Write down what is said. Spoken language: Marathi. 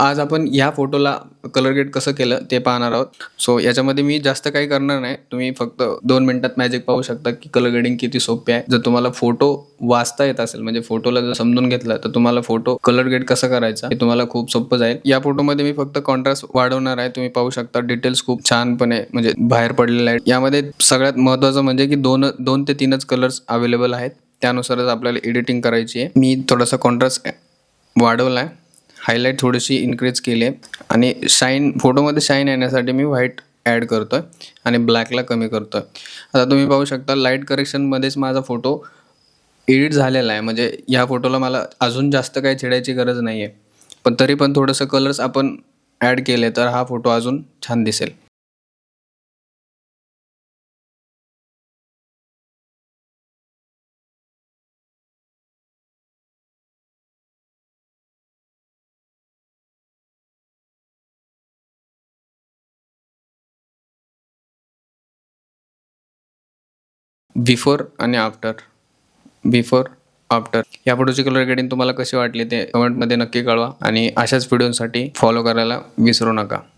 आज आपण या फोटोला कलर ग्रेड कसं केलं ते पाहणार आहोत. सो याच्यामध्ये मी जास्त काही करणार नाही. तुम्ही फक्त दोन मिनिटात मॅजिक पाहू शकता की कलर ग्रेडिंग किती सोपे आहे. जर तुम्हाला फोटो वाचता येत असेल म्हणजे फोटोला जर समजून घेतलं तर तुम्हाला फोटो कलर ग्रेड कसं करायचा हे तुम्हाला खूप सोपं जाईल. या फोटोमध्ये मी फक्त कॉन्ट्रास्ट वाढवणार आहे. तुम्ही पाहू शकता डिटेल्स खूप छानपणे म्हणजे बाहेर पडलेले आहेत. यामध्ये सगळ्यात महत्त्वाचं म्हणजे की दोन दोन ते तीनच कलर्स अवेलेबल आहेत. त्यानुसारच आपल्याला एडिटिंग करायची आहे. मी थोडासा कॉन्ट्रास्ट वाढवला आहे हायलाईट थोडीशी इन्क्रीज केली आहे. आणि शाईन फोटोमध्ये शाईन येण्यासाठी मी व्हाईट ॲड करतो आहे आणि ब्लॅकला कमी करतो आहे आता तुम्ही पाहू शकता लाइट करेक्शनमध्येच माझा फोटो एडिट झालेला आहे. म्हणजे ह्या फोटोला मला अजून जास्त काही छेडायची गरज नाही आहे पण तरी पण थोडंसं कलर्स आपण ॲड केले तर हा फोटो अजून छान दिसेल. बिफोर आणि आफ्टर. Before after. या फोटोची कलर ग्रेडिंग तुम्हाला कशी वाटली ते कमेंटमध्ये नक्की कळवा आणि अशाच व्हिडिओसाठी फॉलो करायला विसरू नका.